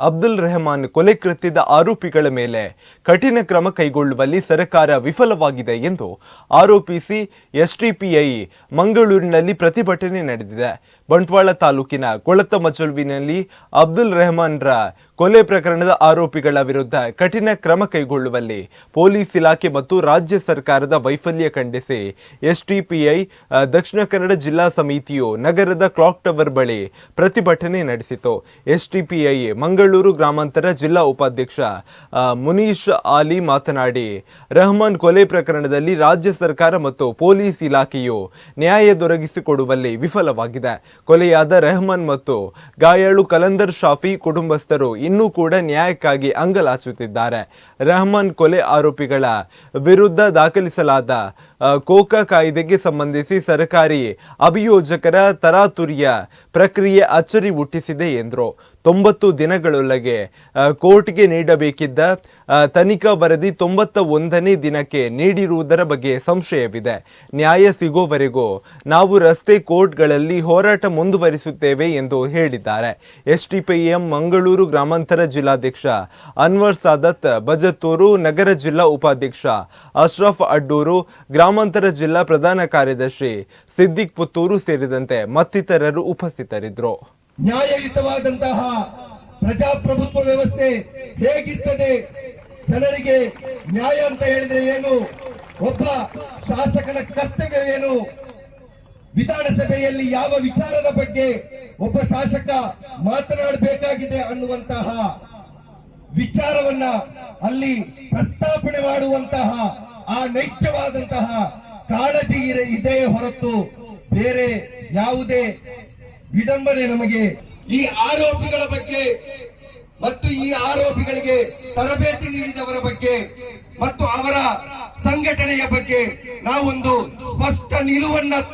ಅಬ್ದುಲ್ ರೆಹಮಾನ್ ಕೊಲೆ ಕೃತ್ಯದ ಆರೋಪಿಗಳ ಮೇಲೆ ಕಠಿಣ ಕ್ರಮ ಕೈಗೊಳ್ಳುವಲ್ಲಿ ಸರ್ಕಾರ ವಿಫಲವಾಗಿದೆ ಎಂದು ಆರೋಪಿಸಿ ಎಸ್ಡಿಪಿಐ ಮಂಗಳೂರಿನಲ್ಲಿ ಪ್ರತಿಭಟನೆ ನಡೆದಿದೆ. ಬಂಟ್ವಾಳ ತಾಲೂಕಿನ ಕೊಳತ ಮಚಲುವಿನಲ್ಲಿ ಅಬ್ದುಲ್ ರೆಹಮಾನ್ರ ಕೊಲೆ ಪ್ರಕರಣದ ಆರೋಪಿಗಳ ವಿರುದ್ಧ ಕಠಿಣ ಕ್ರಮ ಕೈಗೊಳ್ಳುವಲ್ಲಿ ಪೊಲೀಸ್ ಇಲಾಖೆ ಮತ್ತು ರಾಜ್ಯ ಸರ್ಕಾರದ ವೈಫಲ್ಯ ಖಂಡಿಸಿ, ಎಸ್ಟಿಪಿಐ ದಕ್ಷಿಣ ಕನ್ನಡ ಜಿಲ್ಲಾ ಸಮಿತಿಯು ನಗರದ ಕ್ಲಾಕ್ ಟವರ್ ಬಳಿ ಪ್ರತಿಭಟನೆ ನಡೆಸಿತು. ಎಸ್ಟಿಪಿಐ ಮಂಗಳೂರು ಗ್ರಾಮಾಂತರ ಜಿಲ್ಲಾ ಉಪಾಧ್ಯಕ್ಷ ಮುನೀಶ್ ಆಲಿ ಮಾತನಾಡಿ, ರೆಹಮಾನ್ ಕೊಲೆ ಪ್ರಕರಣದಲ್ಲಿ ರಾಜ್ಯ ಸರ್ಕಾರ ಮತ್ತು ಪೊಲೀಸ್ ಇಲಾಖೆಯು ನ್ಯಾಯ ದೊರಕಿಸಿಕೊಡುವಲ್ಲಿ ವಿಫಲವಾಗಿದೆ. ಕೊಲೆಯಾದ ರೆಹಮಾನ್ ಮತ್ತು ಗಾಯಾಳು ಕಲಂದರ್ ಶಾಫಿ ಕುಟುಂಬಸ್ಥರು ಇನ್ನೂ ಕೂಡ ನ್ಯಾಯಕ್ಕಾಗಿ ಅಂಗಲಾಚುತ್ತಿದ್ದಾರೆ. ರೆಹಮಾನ್ ಕೊಲೆ ಆರೋಪಿಗಳ ವಿರುದ್ಧ ದಾಖಲಿಸಲಾದ ಕೋಕಾ ಕಾಯ್ದೆಗೆ ಸಂಬಂಧಿಸಿ ಸರ್ಕಾರಿ ಅಭಿಯೋಜಕರ ತರಾತುರಿಯ ಪ್ರಕ್ರಿಯೆ ಅಚ್ಚರಿ ಹುಟ್ಟಿಸಿದೆ ಎಂದರು. ತೊಂಬತ್ತು ದಿನಗಳೊಳಗೆ ಕೋರ್ಟ್ಗೆ ನೀಡಬೇಕಿದ್ದ ತನಿಖಾ ವರದಿ ತೊಂಬತ್ತ ಒಂದನೇ ದಿನಕ್ಕೆ ನೀಡಿರುವುದರ ಬಗ್ಗೆ ಸಂಶಯವಿದೆ. ನ್ಯಾಯ ಸಿಗೋವರೆಗೂ ನಾವು ರಸ್ತೆ ಕೋರ್ಟ್ಗಳಲ್ಲಿ ಹೋರಾಟ ಮುಂದುವರಿಸುತ್ತೇವೆ ಎಂದು ಹೇಳಿದ್ದಾರೆ. ಎಸ್ಟಿಪಿಎಂ ಮಂಗಳೂರು ಗ್ರಾಮಾಂತರ ಜಿಲ್ಲಾಧ್ಯಕ್ಷ ಅನ್ವರ್ ಸಾದತ್ ಬಜತ್ತೂರು ನಗರ ಜಿಲ್ಲಾ ಉಪಾಧ್ಯಕ್ಷ ಅಶ್ರಫ್ ಅಡ್ಡೂರು ಗ್ರಾಮಾಂತರ ಜಿಲ್ಲಾ ಪ್ರಧಾನ ಕಾರ್ಯದರ್ಶಿ ಸಿದ್ದಿಕ್ ಪುತ್ತೂರು ಸೇರಿದಂತೆ ಮತ್ತಿತರರು ಉಪಸ್ಥಿತರಿದ್ದರು. ನ್ಯಾಯಯುತವಾದಂತಹ ಪ್ರಜಾಪ್ರಭುತ್ವ ವ್ಯವಸ್ಥೆ ಹೇಗಿರ್ತದೆ ಜನರಿಗೆ ನ್ಯಾಯ ಅಂತ ಹೇಳಿದ್ರೆ ಏನು? ಒಬ್ಬ ಶಾಸಕನ ಕರ್ತವ್ಯವೇನು ವಿಧಾನಸಭೆಯಲ್ಲಿ ಯಾವ ವಿಚಾರದ ಬಗ್ಗೆ ಒಬ್ಬ ಶಾಸಕ ಮಾತನಾಡಬೇಕಾಗಿದೆ ಅನ್ನುವಂತಹ ವಿಚಾರವನ್ನ ಅಲ್ಲಿ ಪ್ರಸ್ತಾಪನೆ ಮಾಡುವಂತಹ ಆ ನೈಜವಾದಂತಹ ಕಾಳಜಿ ಇರ- ಇದೆ ಹೊರತು ಬೇರೆ ಯಾವುದೇ ವಿಡಂಬನೆ ನಮಗೆ ಈ ಆರೋಪಿಗಳ ಬಗ್ಗೆ ಮತ್ತು ಈ ಆರೋಪಿಗಳಿಗೆ ತರಬೇತಿ ನೀಡಿದವರ ಬಗ್ಗೆ ಮತ್ತು ಅವರ ಸಂಘಟನೆಯ ಬಗ್ಗೆ ನಾವೊಂದು ಸ್ಪಷ್ಟ ನಿಲುವನ್ನ